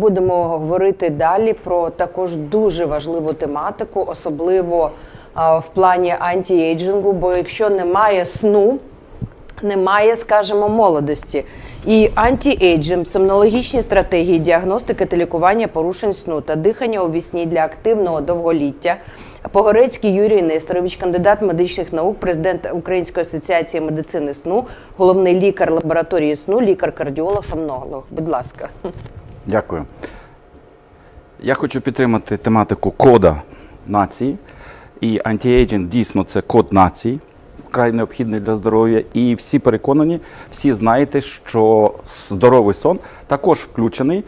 будемо говорити далі про також дуже важливу тематику, особливо в плані антіейджингу. Бо якщо немає сну, немає, скажімо, молодості. І антіейджинг, сомнологічні стратегії діагностики та лікування порушень сну та дихання у вісні для активного довголіття. Погорецький Юрій Несторович, кандидат медичних наук, президент Української асоціації медицини сну, головний лікар лабораторії сну, лікар-кардіолог, сомнолог. Будь ласка. Дякую. Я хочу підтримати тематику кода нації. І антіейджинг дійсно це код нації, вкрай необхідний для здоров'я. І всі переконані, всі знаєте, що здоровий сон також включений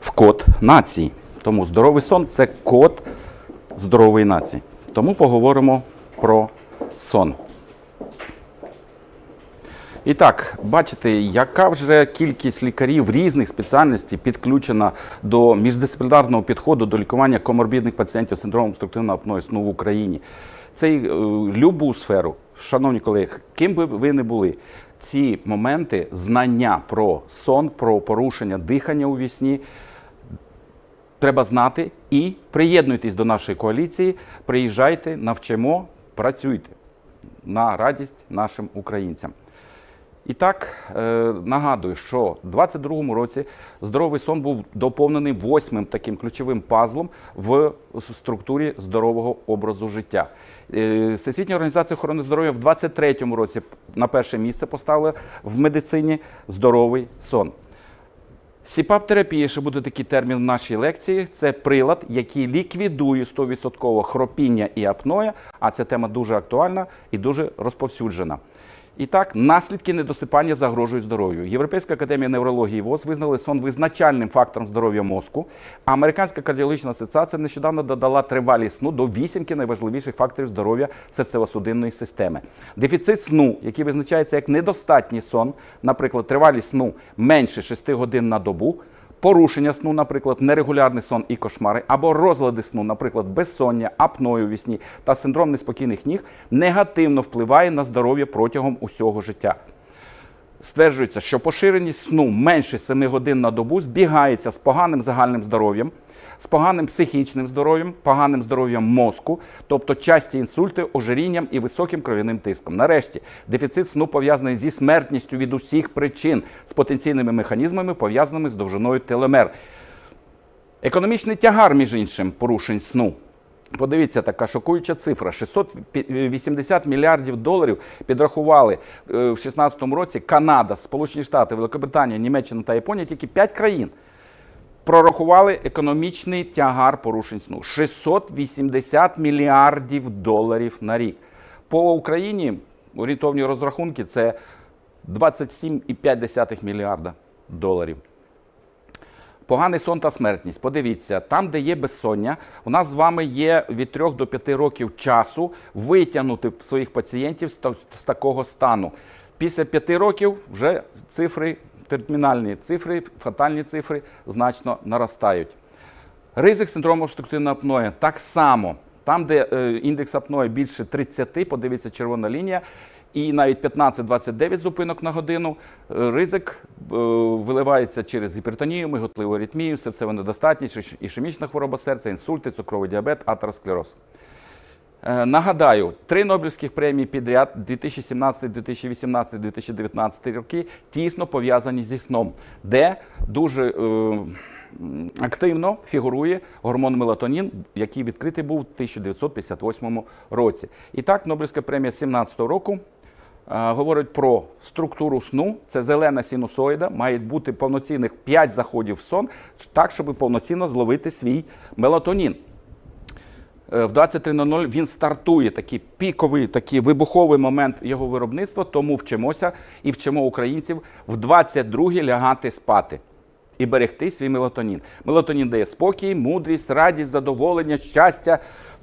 в код нації. Тому здоровий сон це код здорової нації. Тому поговоримо про сон. І так, бачите, яка вже кількість лікарів різних спеціальностей підключена до міждисциплінарного підходу до лікування коморбідних пацієнтів з синдромом обструктивного апної сну в Україні. Це е, любу сферу, шановні колеги, ким би ви не були, ці моменти знання про сон, про порушення дихання у вісні треба знати і приєднуйтесь до нашої коаліції, приїжджайте, навчимо, працюйте на радість нашим українцям. І так е, нагадую, що в 22-му році здоровий сон був доповнений восьмим таким ключовим пазлом в структурі здорового образу життя. Е, Всесвітня організація охорони здоров'я в 23-му році на перше місце поставила в медицині здоровий сон. Сіпап-терапія, ще буде такий термін в нашій лекції. Це прилад, який ліквідує 100% хропіння і апноя, а ця тема дуже актуальна і дуже розповсюджена. І так, наслідки недосипання загрожують здоров'ю. Європейська академія неврології ВОЗ визнали сон визначальним фактором здоров'я мозку. А Американська кардіологічна асоціація нещодавно додала тривалість сну до вісімки найважливіших факторів здоров'я серцево-судинної системи. Дефіцит сну, який визначається як недостатній сон, наприклад, тривалість сну менше 6 годин на добу. Порушення сну, наприклад, нерегулярний сон і кошмари, або розлади сну, наприклад, безсоння, апною у вісні та синдром неспокійних ніг, негативно впливає на здоров'я протягом усього життя. Стверджується, що поширеність сну менше 7 годин на добу збігається з поганим загальним здоров'ям, з поганим психічним здоров'ям, поганим здоров'ям мозку, тобто часті інсульти, ожирінням і високим кров'яним тиском. Нарешті, дефіцит сну пов'язаний зі смертністю від усіх причин з потенційними механізмами, пов'язаними з довжиною телемер. Економічний тягар, між іншим, порушень сну. Подивіться, така шокуюча цифра: 680 мільярдів доларів підрахували е, в 2016 році Канада, Сполучені Штати, Великобританія, Німеччина та Японія, тільки 5 країн. Прорахували економічний тягар порушень сну 680 мільярдів доларів на рік. По Україні орієнтовні розрахунки це 27,5 мільярда доларів. Поганий сон та смертність. Подивіться, там, де є безсоння, у нас з вами є від 3 до 5 років часу витягнути своїх пацієнтів з, такого стану. Після 5 років вже цифри, термінальні цифри, фатальні цифри значно наростають. Ризик синдрому обструктивного апноя так само. Там, де е, індекс апноя більше 30, подивіться червона лінія, і навіть 15-29 зупинок на годину, е, ризик е, виливається через гіпертонію, миготливу аритмію, серцеву недостатність, ішемічна хвороба серця, інсульти, цукровий діабет, атеросклероз. Е, Нагадаю, три Нобелівських премії підряд 2017, 2018, 2019 роки тісно пов'язані зі сном, де дуже е, активно фігурує гормон мелатонін, який відкритий був у 1958 році. І так, Нобелівська премія 2017 року е, говорить про структуру сну. Це зелена синусоїда, має бути повноцінних 5 заходів в сон, так, щоб повноцінно зловити свій мелатонін. Е, В 23.00 він стартує такий піковий, такий вибуховий момент його виробництва, тому вчимося і вчимо українців в 22 лягати спати і берегти свій мелатонін. Мелатонін дає спокій, мудрість, радість, задоволення, щастя.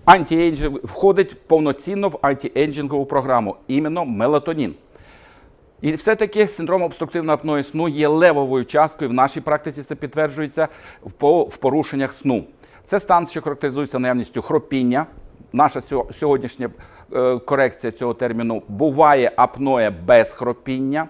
Антіейджинг входить повноцінно в антіейджингову програму, іменно мелатонін. І все-таки синдром обструктивного апної сну є левовою часткою. В нашій практиці це підтверджується в порушеннях сну. Це стан, що характеризується наявністю хропіння. Наша сьогоднішня е, корекція цього терміну буває апноя без хропіння.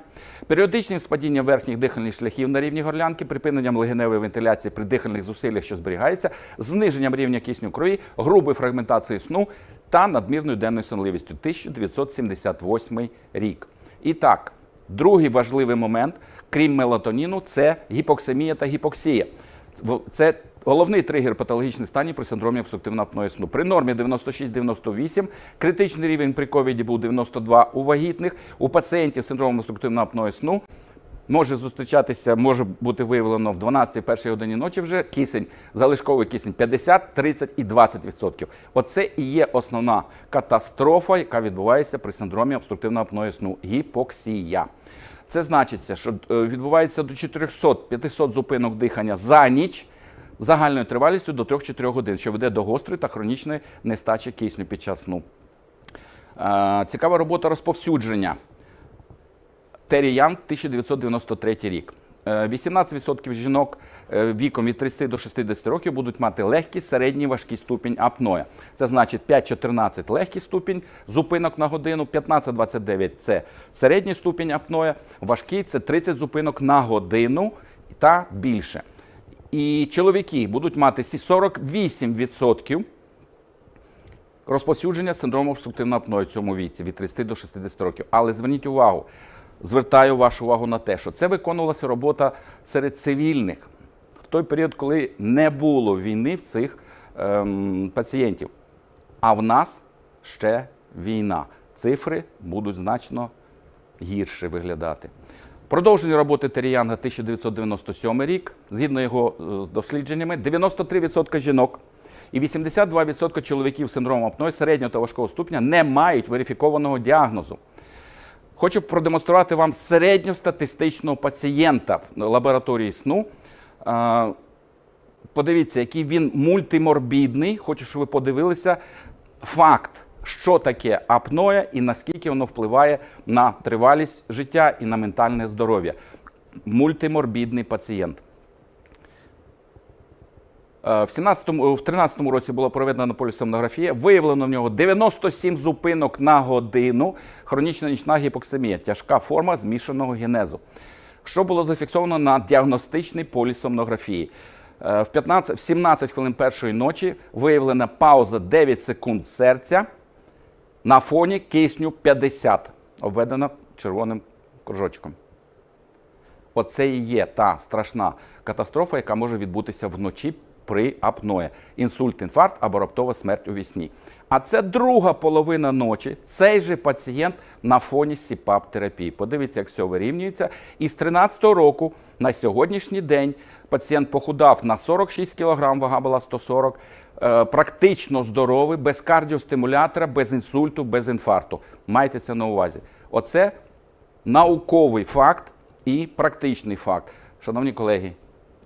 періодичним спадінням верхніх дихальних шляхів на рівні горлянки, припиненням легеневої вентиляції при дихальних зусиллях, що зберігається, зниженням рівня кисню крові, грубою фрагментацією сну та надмірною денною сонливістю. 1978 рік. І так, другий важливий момент, крім мелатоніну, це гіпоксемія та гіпоксія. Це головний тригер патологічних станів при синдромі обструктивного апної сну. При нормі 96-98, критичний рівень при ковіді був 92 у вагітних. У пацієнтів з синдромом обструктивного апної сну може зустрічатися, може бути виявлено в 12-1 годині ночі вже кисень, залишковий кисень 50, 30 і 20%. Оце і є основна катастрофа, яка відбувається при синдромі обструктивного апної сну гіпоксія. Це значиться, що е, відбувається до 400-500 зупинок дихання за ніч загальною тривалістю до 3-4 годин, що веде до гострої та хронічної нестачі кисню під час сну. Е, Цікава робота розповсюдження. Террі Янг, 1993 рік. Е, 18% жінок е, віком від 30 до 60 років будуть мати легкий, середній, важкий ступінь апноя. Це значить 5-14 легкий ступінь зупинок на годину, 15-29 це середній ступінь апноя, важкий це 30 зупинок на годину та більше. І чоловіки будуть мати 48% розповсюдження синдрому обструктивного апної в цьому віці від 30 до 60 років. Але зверніть увагу, звертаю вашу увагу на те, що це виконувалася робота серед цивільних в той період, коли не було війни в цих ем, пацієнтів. А в нас ще війна. Цифри будуть значно гірше виглядати. Продовження роботи Теріянга 1997 рік, згідно його е, дослідженнями, 93% жінок і 82% чоловіків з синдромом апної середнього та важкого ступеня не мають верифікованого діагнозу. Хочу продемонструвати вам середньостатистичного пацієнта в лабораторії сну. Е, Подивіться, який він мультиморбідний. Хочу, щоб ви подивилися факт, що таке апноя і наскільки воно впливає на тривалість життя і на ментальне здоров'я. Мультиморбідний пацієнт. Е, В 17-му, 13-му році була проведена полісомнографія. Виявлено в нього 97 зупинок на годину. Хронічна нічна гіпоксемія, тяжка форма змішаного генезу. Що було зафіксовано на діагностичній полісомнографії? Е, В, 15, в 17 хвилин першої ночі виявлена пауза 9 секунд серця на фоні кисню 50, обведена червоним кружочком. Оце і є та страшна катастрофа, яка може відбутися вночі при апної. Інсульт, інфаркт або раптова смерть у вісні. А це друга половина ночі. Цей же пацієнт на фоні СІПАП-терапії. Подивіться, як все вирівнюється. І з 13-го року на сьогоднішній день пацієнт похудав на 46 кг, вага була 140 е, практично здоровий, без кардіостимулятора, без інсульту, без інфаркту. Майте це на увазі. Оце науковий факт і практичний факт. Шановні колеги,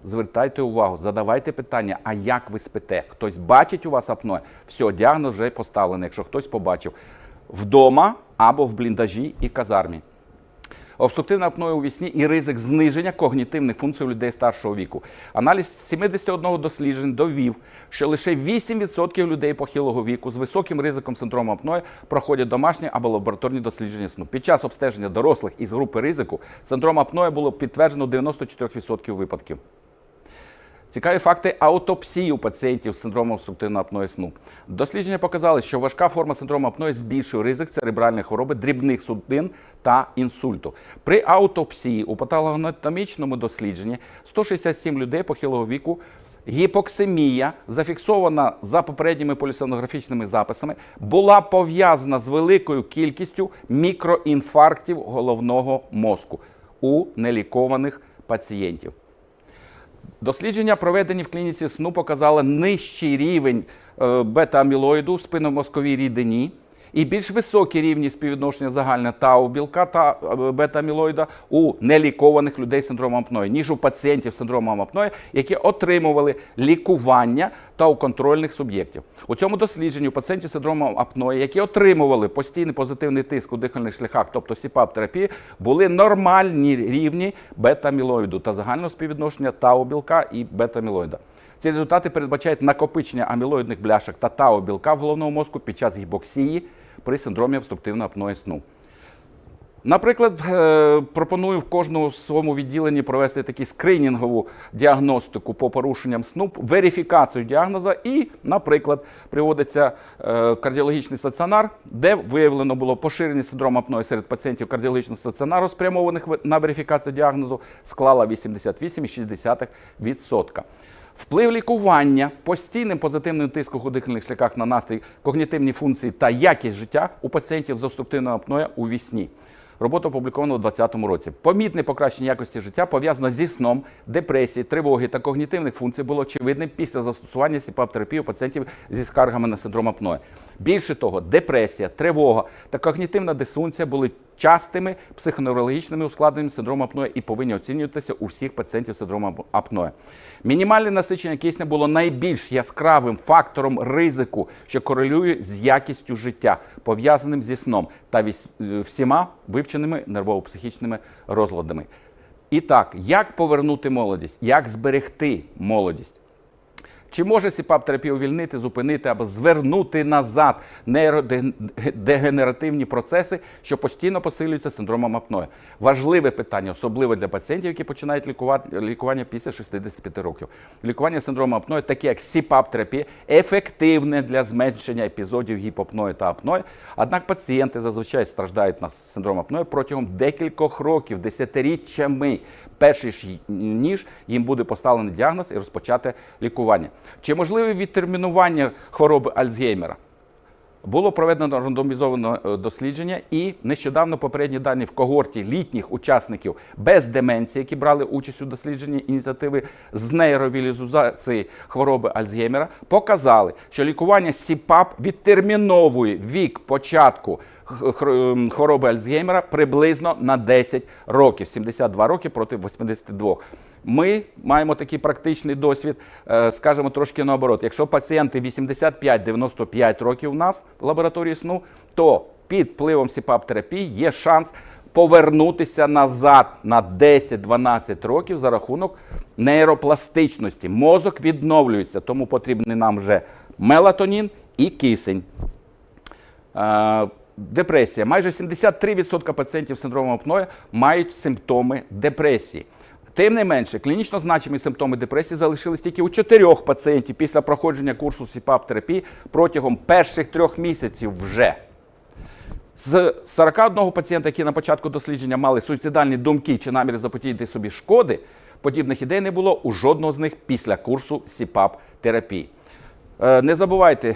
звертайте увагу, задавайте питання, а як ви спите? Хтось бачить у вас апноe? Все, діагноз вже поставлений, якщо хтось побачив вдома або в бліндажі і казармі. Обструктивна апноя у вісні і ризик зниження когнітивних функцій у людей старшого віку. Аналіз 71 досліджень довів, що лише 8% людей похилого віку з високим ризиком синдрому апної проходять домашні або лабораторні дослідження сну. Під час обстеження дорослих із групи ризику синдром апної було підтверджено 94% випадків. Цікаві факти аутопсії у пацієнтів з синдромом обструктивного апної сну. Дослідження показали, що важка форма синдрому апної збільшує ризик церебральної хвороби, дрібних судин та інсульту. При аутопсії у патологоанатомічному дослідженні 167 людей похилого віку. Гіпоксемія, зафіксована за попередніми полісонографічними записами, була пов'язана з великою кількістю мікроінфарктів головного мозку у нелікованих пацієнтів. Дослідження, проведені в клініці сну, показали нижчий рівень е, бета-амілоїду в спинномозковій рідині і більш високі рівні співвідношення загальне тау білка та е, бета-амілоїда у нелікованих людей з синдромом апної, ніж у пацієнтів з синдромом апної, які отримували лікування та у контрольних суб'єктів. У цьому дослідженні у пацієнтів з синдромом апної, які отримували постійний позитивний тиск у дихальних шляхах, тобто СІПАП-терапії, були нормальні рівні бета-амілоїду та загального співвідношення тау білка і бета-амілоїда. Ці результати передбачають накопичення амілоїдних бляшок та тау білка в головному мозку під час гіпоксії при синдромі обструктивного апної сну. Наприклад, е, пропоную в кожному своєму відділенні провести таку скринінгову діагностику по порушенням СНУП, верифікацію діагноза і, наприклад, приводиться е, кардіологічний стаціонар, де виявлено було поширення синдрому апної серед пацієнтів кардіологічного стаціонару, спрямованих на верифікацію діагнозу, склала 88,6%. Вплив лікування постійним позитивним тиском дихальних шляхах на настрій, когнітивні функції та якість життя у пацієнтів з обструктивною апноє у вісні. Робота опублікована у 2020 році. Помітне покращення якості життя пов'язано зі сном, депресії, тривоги та когнітивних функцій було очевидним після застосування СІПАП-терапії у пацієнтів зі скаргами на синдром апної. Більше того, депресія, тривога та когнітивна дисфункція були частими психоневрологічними ускладненнями синдрому апної і повинні оцінюватися у всіх пацієнтів синдрому апної. Мінімальне насичення кисня було найбільш яскравим фактором ризику, що корелює з якістю життя, пов'язаним зі сном та е, всіма вивченими нервово-психічними розладами. І так, як повернути молодість, як зберегти молодість? Чи може СІПАП-терапія увільнити, зупинити або звернути назад нейродегенеративні процеси, що постійно посилюються синдромом апної? Важливе питання, особливо для пацієнтів, які починають лікування після 65 років. Лікування синдрому апної, таке як СІПАП-терапія, ефективне для зменшення епізодів гіпопної та апної. Однак пацієнти зазвичай страждають на синдром апної протягом декількох років, десятиріччями перший ж ніж їм буде поставлений діагноз і розпочати лікування. Чи можливе відтермінування хвороби Альцгеймера? Було проведено рандомізоване дослідження, і нещодавно попередні дані в когорті літніх учасників без деменції, які брали участь у дослідженні ініціативи з нейровілізації хвороби Альцгеймера, показали, що лікування СІПАП відтерміновує вік початку хвороби Альцгеймера приблизно на 10 років, 72 роки проти 82. Ми маємо такий практичний досвід, е, скажімо, трошки наоборот. Якщо пацієнти 85-95 років у нас в лабораторії сну, то під впливом СІПАП-терапії є шанс повернутися назад на 10-12 років за рахунок нейропластичності. Мозок відновлюється, тому потрібний нам вже мелатонін і кисень. Е, Депресія. Майже 73% пацієнтів з синдромом апної мають симптоми депресії. Тим не менше, клінічно значимі симптоми депресії залишились тільки у чотирьох пацієнтів після проходження курсу СІПАП-терапії протягом перших трьох місяців вже. З 41 пацієнта, які на початку дослідження мали суїцидальні думки чи наміри заподіяти собі шкоди, подібних ідей не було у жодного з них після курсу СІПАП-терапії. Е, Не забувайте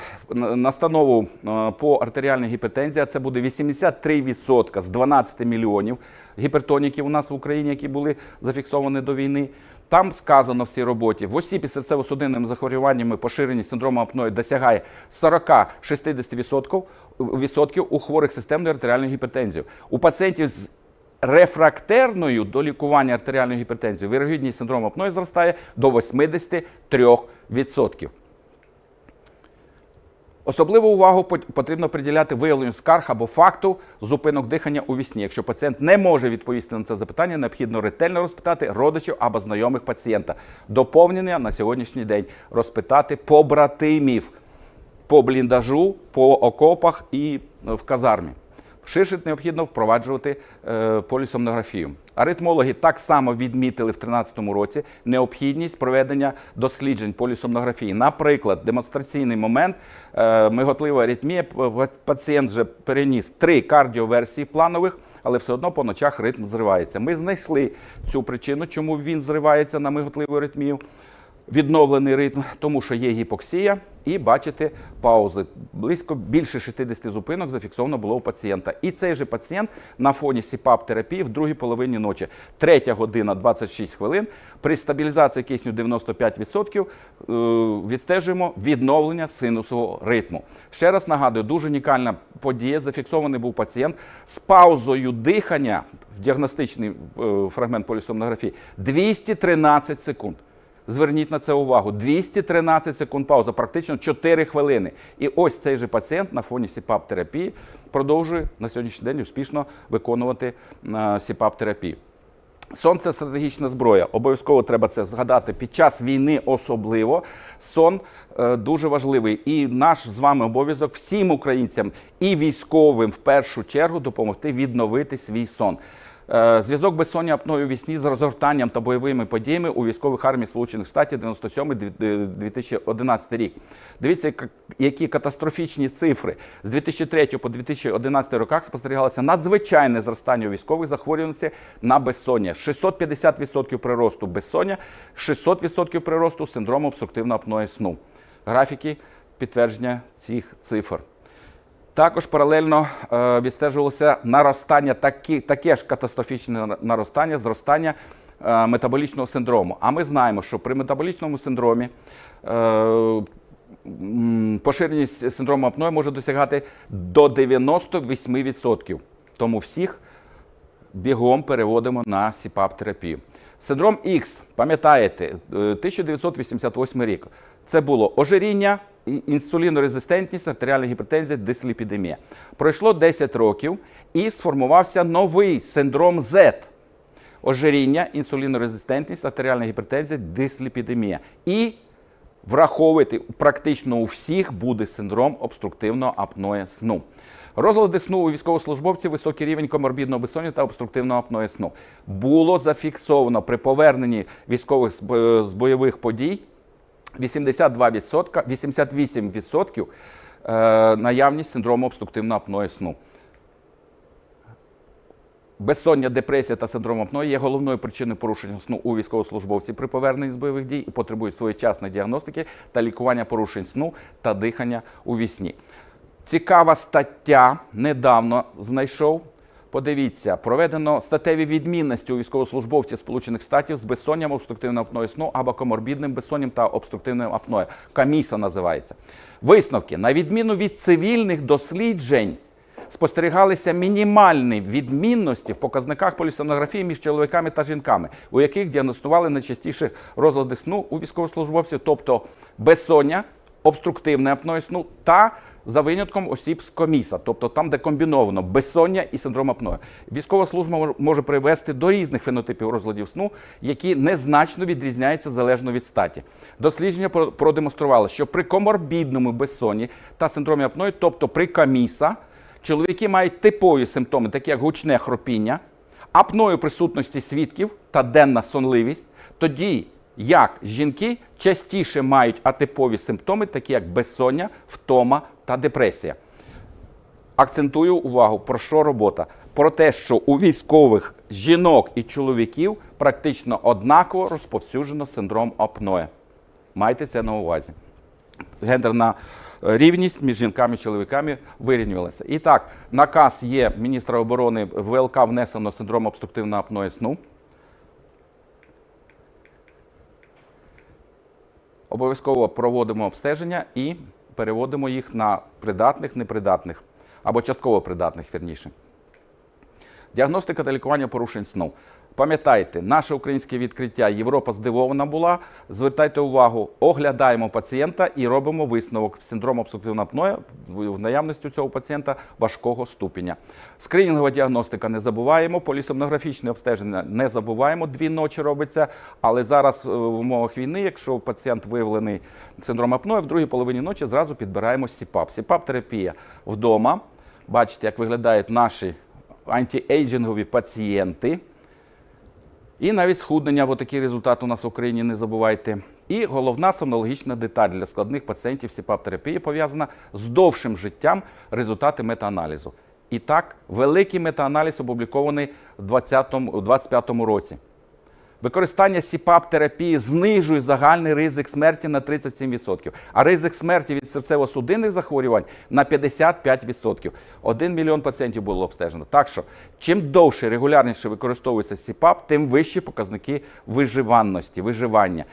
настанову е, по артеріальній гіпертензії. Це буде 83% з 12 мільйонів гіпертоніків у нас в Україні, які були зафіксовані до війни. Там сказано в цій роботі, в осіб із серцево-судинними захворюваннями поширеність синдрому апної досягає 40-60% відсотків у хворих системною артеріальною гіпертензією. У пацієнтів з рефрактерною до лікування артеріальної гіпертензії вірогідність синдрому апної зростає до 83%. Особливу увагу потрібно приділяти виявленню скарг або факту зупинок дихання у вісні. Якщо пацієнт не може відповісти на це запитання, необхідно ретельно розпитати родичів або знайомих пацієнта. Доповнення на сьогоднішній день розпитати побратимів по бліндажу, по окопах і в казармі. Ширше необхідно впроваджувати е, полісомнографію. Аритмологи так само відмітили в 2013 році необхідність проведення досліджень полісомнографії. Наприклад, демонстраційний момент е, миготлива аритмія. Пацієнт вже переніс три кардіоверсії планових, але все одно по ночах ритм зривається. Ми знайшли цю причину, чому він зривається на миготливу аритмію відновлений ритм, тому що є гіпоксія, і бачите паузи. Близько більше 60 зупинок зафіксовано було у пацієнта. І цей же пацієнт на фоні СІПАП-терапії в другій половині ночі, третя година 26 хвилин. При стабілізації кисню 95% е, відстежуємо відновлення синусового ритму. Ще раз нагадую, дуже унікальна подія. Зафіксований був пацієнт з паузою дихання в діагностичний е, фрагмент полісомнографії 213 секунд. Зверніть на це увагу. 213 секунд пауза, практично 4 хвилини. І ось цей же пацієнт на фоні СІПАП-терапії продовжує на сьогоднішній день успішно виконувати е, СІПАП-терапію. Сон це стратегічна зброя. Обов'язково треба це згадати під час війни, особливо. Сон е, дуже важливий. І наш з вами обов'язок всім українцям і військовим в першу чергу допомогти відновити свій сон. Е, Зв'язок безсоння апною у з розгортанням та бойовими подіями у військових армій Сполучених Штатів 97-2011 рік. Дивіться, які катастрофічні цифри. З 2003 по 2011 роках спостерігалося надзвичайне зростання у військових захворюваності на безсоння. 650% приросту безсоння, 600% приросту синдрому обструктивного апної сну. Графіки підтвердження цих цифр. Також паралельно е, відстежувалося наростання, такі, таке ж катастрофічне наростання, зростання е, метаболічного синдрому. А ми знаємо, що при метаболічному синдромі е, поширеність синдрому апної може досягати до 98%. Тому всіх бігом переводимо на СІПАП-терапію. Синдром Х, пам'ятаєте, е, 1988 рік. Це було ожиріння, інсулінорезистентність, артеріальна гіпертензія, дисліпідемія. Пройшло 10 років і сформувався новий синдром Z. Ожиріння, інсулінорезистентність, артеріальна гіпертензія, дисліпідемія. І враховувати практично у всіх буде синдром обструктивного апноє сну. Розлади сну у військовослужбовців високий рівень коморбідного безсоння та обструктивного апноє сну. Було зафіксовано при поверненні військових з бойових подій 82%, 88% е, наявність синдрому обструктивного апноє сну. Безсоння, депресія та синдром апної є головною причиною порушення сну у військовослужбовців при поверненні з бойових дій і потребують своєчасної діагностики та лікування порушень сну та дихання у вісні. Цікава стаття недавно знайшов. Подивіться, проведено статеві відмінності у військовослужбовців Сполучених Штатів з безсонням, обструктивним апною сну або коморбідним безсонням та обструктивним апною. Каміса називається. Висновки на відміну від цивільних досліджень спостерігалися мінімальні відмінності в показниках полісонографії між чоловіками та жінками, у яких діагностували найчастіше розлади сну у військовослужбовців, тобто безсоння, обструктивне апної сну та за винятком осіб з коміса, тобто там, де комбіновано безсоння і синдром апної. Військова служба може привести до різних фенотипів розладів сну, які незначно відрізняються залежно від статі. Дослідження про- продемонструвало, що при коморбідному безсонні та синдромі апної, тобто при коміса, чоловіки мають типові симптоми, такі як гучне хропіння, апною присутності свідків та денна сонливість, тоді як жінки частіше мають атипові симптоми, такі як безсоння, втома та депресія. Акцентую увагу, про що робота? Про те, що у військових жінок і чоловіків практично однаково розповсюджено синдром апноe. Майте це на увазі гендерна е, рівність між жінками і чоловіками вирівнювалася. І так, наказ є міністра оборони ВЛК внесено синдром обструктивного апної сну. Обов'язково проводимо обстеження і переводимо їх на придатних, непридатних або частково придатних, вірніше. Діагностика та лікування порушень сну. Пам'ятайте, наше українське відкриття Європа здивована була. Звертайте увагу, оглядаємо пацієнта і робимо висновок синдрому обструктивного апноe в наявності цього пацієнта важкого ступеня. Скринінгова діагностика не забуваємо, полісомнографічне обстеження не забуваємо. Дві ночі робиться. Але зараз е, в умовах війни, якщо пацієнт виявлений синдром апноe, в другій половині ночі зразу підбираємо СІПАП. СІПАП-терапія вдома. Бачите, як виглядають наші антиейджингові пацієнти. І навіть схуднення, бо такий результат у нас в Україні не забувайте. І головна сомнологічна деталь для складних пацієнтів СІПАП-терапії пов'язана з довшим життям результати метааналізу. І так, великий метааналіз опублікований у 2025 році. Використання СІПАП-терапії знижує загальний ризик смерті на 37%, а ризик смерті від серцево-судинних захворювань на 55%. Один мільйон пацієнтів було обстежено. Так що, чим довше і регулярніше використовується СІПАП, тим вищі показники виживанності, виживання.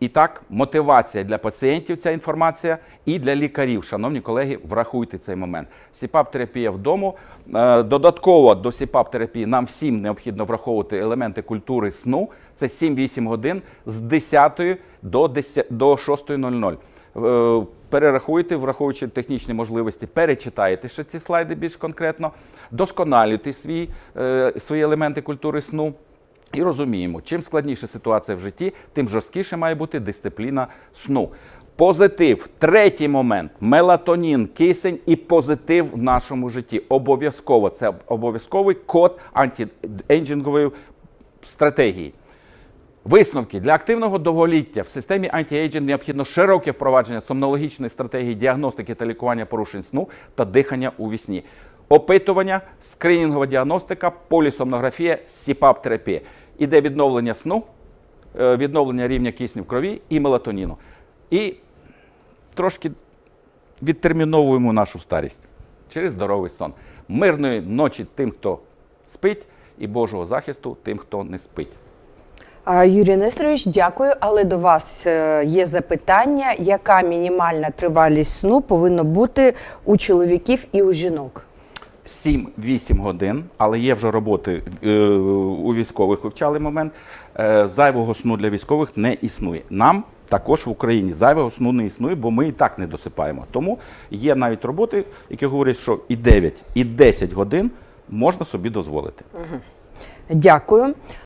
І так, мотивація для пацієнтів ця інформація і для лікарів. Шановні колеги, врахуйте цей момент. СІПАП-терапія вдома. Е, Додатково до СІПАП-терапії нам всім необхідно враховувати елементи культури сну. Це 7-8 годин з 10 до 10 до 6.00. Е, Перерахуйте, враховуючи технічні можливості, перечитайте ще ці слайди більш конкретно, досконалюйте свій, е, свої елементи культури сну. І розуміємо, чим складніша ситуація в житті, тим жорсткіше має бути дисципліна сну. Позитив, третій момент мелатонін, кисень і позитив в нашому житті. Обов'язково це обов'язковий код антиейджингової стратегії. Висновки для активного довголіття в системі антіейджинг необхідно широке впровадження сомнологічної стратегії діагностики та лікування порушень сну та дихання у вісні. Опитування, скринінгова діагностика, полісомнографія, сіпап-терапія. Іде відновлення сну, е, відновлення рівня кисню в крові і мелатоніну. І трошки відтерміновуємо нашу старість через здоровий сон. Мирної ночі тим, хто спить, і Божого захисту тим, хто не спить. Юрій Нестерович, дякую. Але до вас е, є запитання, яка мінімальна тривалість сну повинна бути у чоловіків і у жінок? 7-8 годин, але є вже роботи е, у військових вивчали момент. Е, зайвого сну для військових не існує. Нам також в Україні зайвого сну не існує, бо ми і так не досипаємо. Тому є навіть роботи, які говорять, що і 9, і 10 годин можна собі дозволити. Дякую.